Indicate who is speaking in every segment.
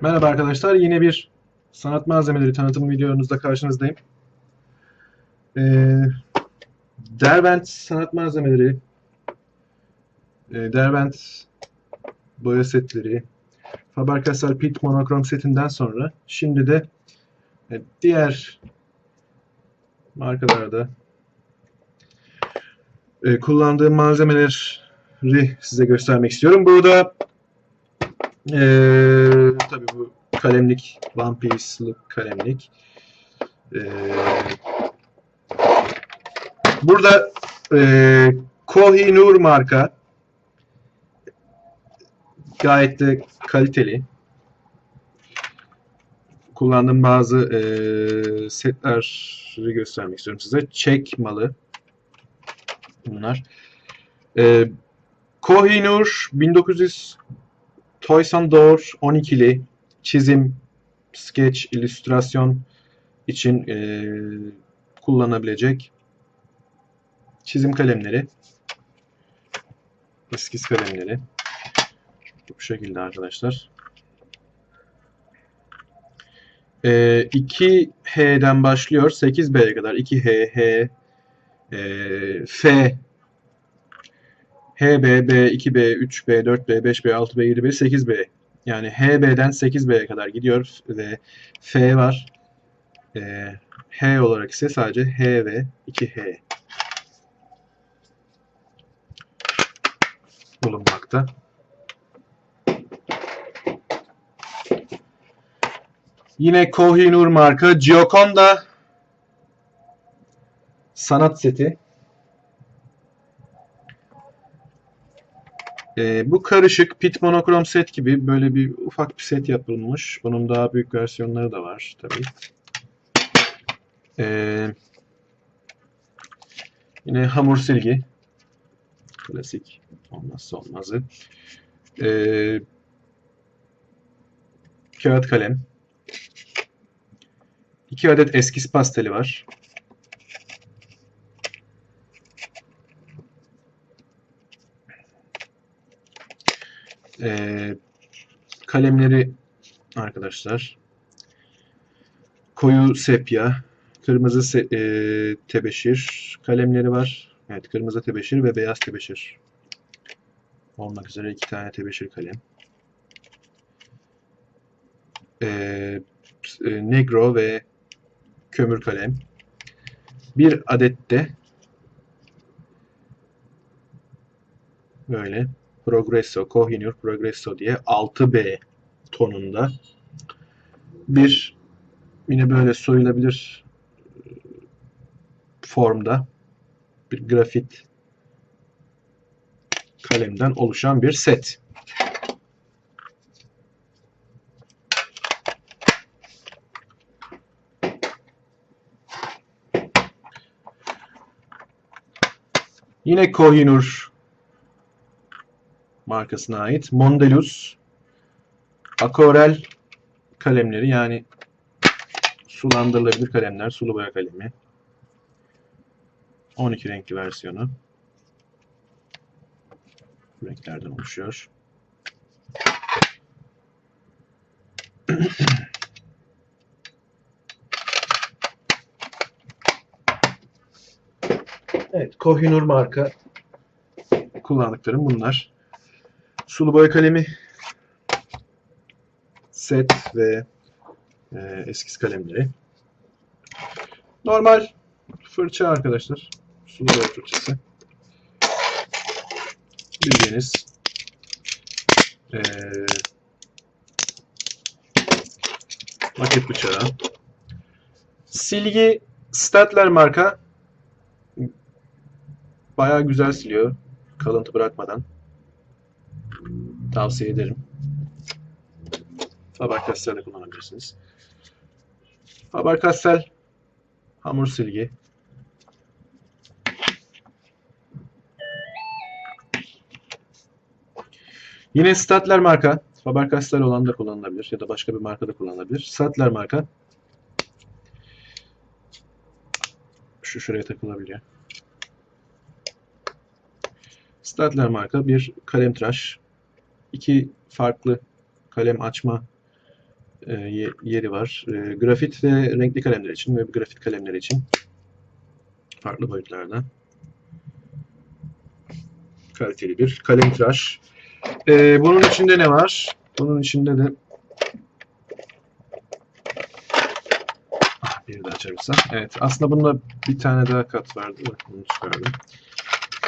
Speaker 1: Merhaba arkadaşlar, yine bir sanat malzemeleri tanıtım videomuzda karşınızdayım. Ee, Derbent sanat malzemeleri, e, Derbent boya setleri, Faber-Castell Pit monokrom setinden sonra şimdi de e, diğer markalarda e, kullandığım malzemeleri size göstermek istiyorum. Burada ee, tabii bu kalemlik, One Piece'lık kalemlik. Ee, burada e, Kohinoor marka gayet de kaliteli. Kullandığım bazı e, setleri göstermek istiyorum size. Çek malı bunlar. E, Kohinoor 1900 Toys and Door 12'li çizim, sketch, illüstrasyon için e, kullanabilecek çizim kalemleri, eskiz kalemleri. Bu şekilde arkadaşlar. E, 2H'den başlıyor 8B'ye kadar 2H, H, e, F HB, B, 2B, 3B, 4B, 5B, 6B, 7B, 8B. Yani HB'den 8B'ye kadar gidiyor ve F var. Ee, H olarak ise sadece H ve 2H bulunmakta. Yine Kohinoor marka Gioconda sanat seti. E, bu karışık pit monokrom set gibi böyle bir ufak bir set yapılmış. Bunun daha büyük versiyonları da var tabii. E, yine hamur silgi. Klasik olmazsa olmazı. E, kağıt kalem. İki adet eskiz pasteli var. E, kalemleri arkadaşlar koyu sepya, kırmızı se e, tebeşir kalemleri var. Evet kırmızı tebeşir ve beyaz tebeşir olmak üzere iki tane tebeşir kalem. E, e, negro ve kömür kalem. Bir adet de böyle Progresso, Kohinoor Progresso diye 6B tonunda bir yine böyle soyulabilir e, formda bir grafit kalemden oluşan bir set. Yine Kohinoor markasına ait Mondeluz akvarel kalemleri yani sulandırılabilir kalemler, sulu boya kalemi. 12 renkli versiyonu. renklerden oluşuyor. evet, Kohinoor marka kullandıklarım bunlar sulu boya kalemi set ve e, eskiz kalemleri. Normal fırça arkadaşlar. Sulu boya fırçası. Bildiğiniz e, maket bıçağı. Silgi Statler marka bayağı güzel siliyor. Kalıntı bırakmadan. Tavsiye ederim. Faber-Castell'de kullanabilirsiniz. Faber-Castell hamur silgi. Yine Statler marka. Faber-Castell olan da kullanılabilir ya da başka bir marka da kullanılabilir. Statler marka. Şu şuraya takılabiliyor. Statler marka bir kalem tıraş iki farklı kalem açma e, ye- yeri var. E, grafit ve renkli kalemler için ve grafit kalemleri için farklı boyutlarda. Kaliteli bir kalem tıraş. E, bunun içinde ne var? Bunun içinde de Ah, bir de açabilirsem. Evet. Aslında bunda bir tane daha kat vardı. Bak bunu çıkardım.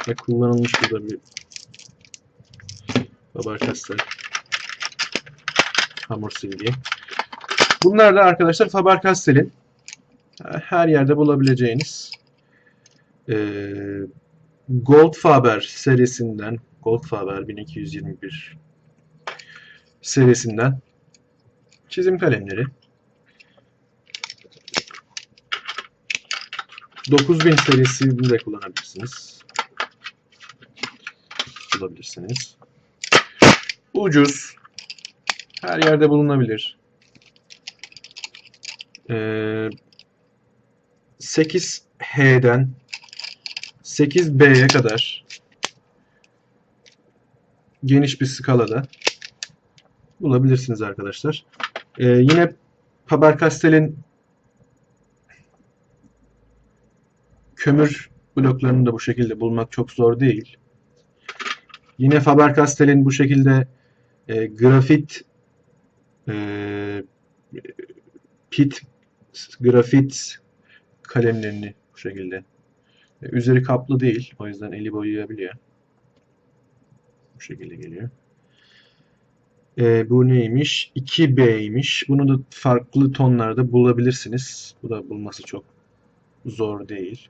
Speaker 1: Ve kullanılmış burada bir Faber-Castell hamur silgi. Bunlar da arkadaşlar Faber-Castell'in her yerde bulabileceğiniz eee Goldfaber serisinden Goldfaber 1221 serisinden çizim kalemleri 9000 serisini de kullanabilirsiniz. Bulabilirsiniz. Ucuz. Her yerde bulunabilir. Ee, 8H'den 8B'ye kadar geniş bir skalada bulabilirsiniz arkadaşlar. Ee, yine Faber-Castell'in kömür bloklarını da bu şekilde bulmak çok zor değil. Yine Faber-Castell'in bu şekilde e, grafit e, pit grafit kalemlerini bu şekilde. E, üzeri kaplı değil. O yüzden eli boyayabiliyor. Bu şekilde geliyor. E, bu neymiş? 2B'ymiş. Bunu da farklı tonlarda bulabilirsiniz. Bu da bulması çok zor değil.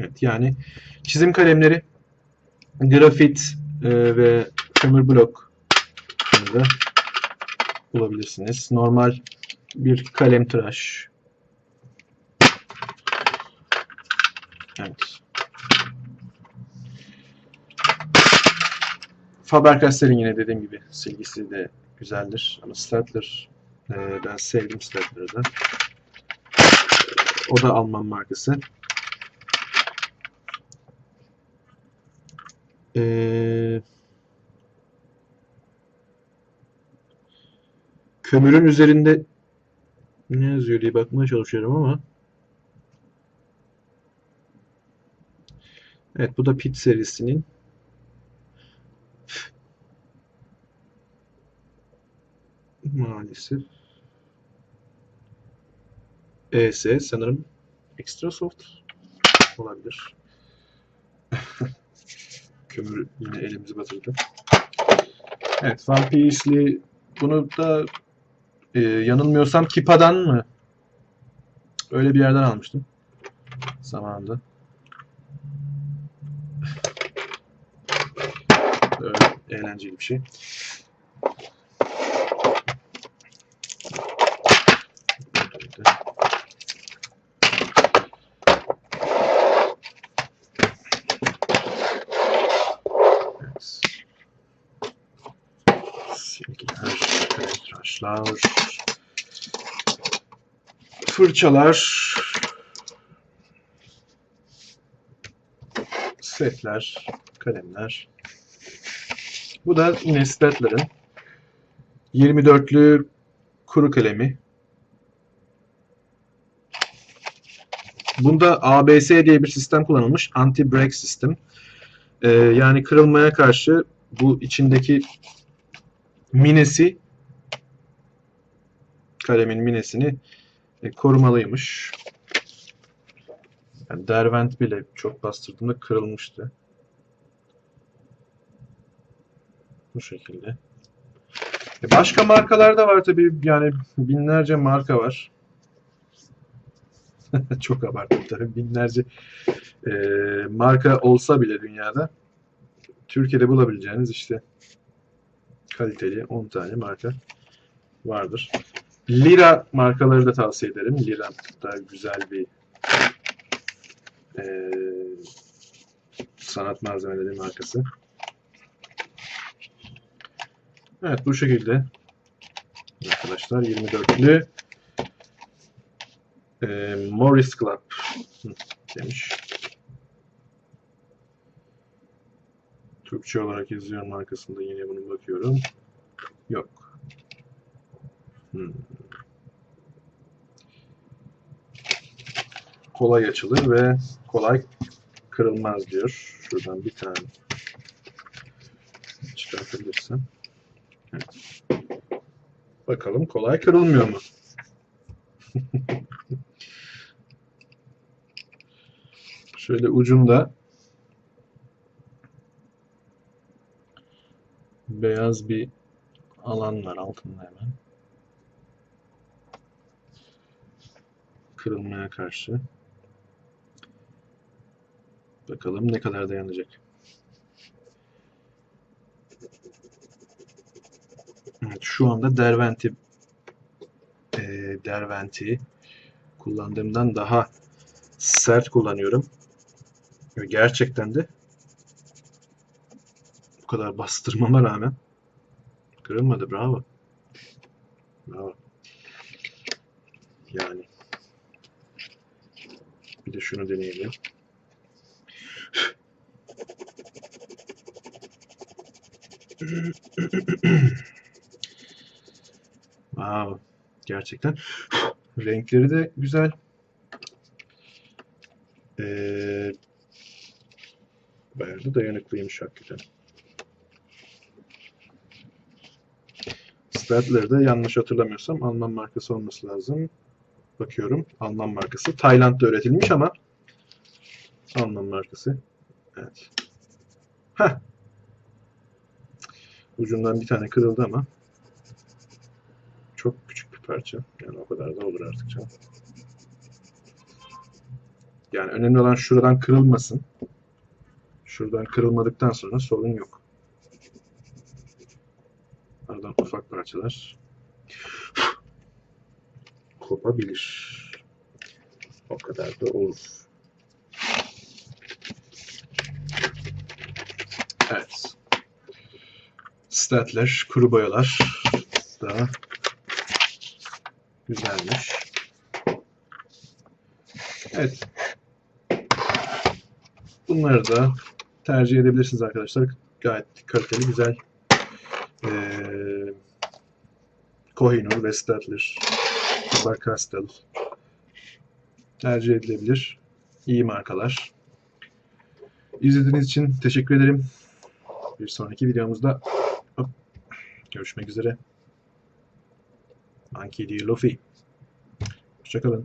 Speaker 1: Evet yani çizim kalemleri grafit e, ve kömür blok da bulabilirsiniz. Normal bir kalem tıraş. Evet. Faber-Castell'in yine dediğim gibi silgisi de güzeldir. Ama Staedtler e, ben sevdim Staedtler'ı da. O da Alman markası. Ee, kömürün üzerinde ne yazıyor diye bakmaya çalışıyorum ama Evet bu da Pit serisinin maalesef ES sanırım Extra Soft olabilir. Kömür yine elimizi batırdı. Evet One Piece'li bunu da e, yanılmıyorsam Kipa'dan mı? Öyle bir yerden almıştım. Zamanında. Böyle eğlenceli bir şey. Evet. Silgiler, tıraşlar, fırçalar, setler, kalemler. Bu da yine Staedtler'ın 24'lü kuru kalemi. Bunda ABS diye bir sistem kullanılmış. Anti-break sistem. Ee, yani kırılmaya karşı bu içindeki minesi kalemin minesini e, korumalıymış. Yani Derwent bile çok bastırdığında kırılmıştı. Bu şekilde. E, başka markalar da var tabii. Yani binlerce marka var. çok abarttım tabii. Binlerce e, marka olsa bile dünyada Türkiye'de bulabileceğiniz işte kaliteli 10 tane marka vardır. Lira markaları da tavsiye ederim. Lira da güzel bir e, sanat malzemeleri markası. Evet bu şekilde arkadaşlar 24'lü e, Morris Club demiş. Türkçe olarak yazıyor markasında yine bunu bakıyorum. Yok. Hmm. Kolay açılır ve kolay kırılmaz diyor. Şuradan bir tane çıkartabilirsem. Evet. Bakalım kolay kırılmıyor mu? Şöyle ucunda beyaz bir alan var altında hemen. Kırılmaya karşı. Bakalım ne kadar dayanacak. Evet, şu anda Derventi eee Derventi kullandığımdan daha sert kullanıyorum. Gerçekten de bu kadar bastırmama rağmen kırılmadı. Bravo. Bravo. Yani bir de şunu deneyelim. Wow. Gerçekten renkleri de güzel. Ee, bayağı da dayanıklıymış hakikaten. Stadler de yanlış hatırlamıyorsam Alman markası olması lazım. Bakıyorum. Alman markası. Tayland'da üretilmiş ama Alman markası. Evet. Heh. Ucundan bir tane kırıldı ama çok küçük bir parça. Yani o kadar da olur artık canım. Yani önemli olan şuradan kırılmasın. Şuradan kırılmadıktan sonra sorun yok. Aradan ufak parçalar kopabilir. O kadar da olur. Evet. Statler, kuru boyalar da güzelmiş. Evet. Bunları da tercih edebilirsiniz arkadaşlar. Gayet kaliteli, güzel. Ee, Kohinoor ve Statler, Faber-Castell tercih edilebilir. İyi markalar. İzlediğiniz için teşekkür ederim. Bir sonraki videomuzda görüşmek üzere. Monkey D. Luffy. Hoşçakalın.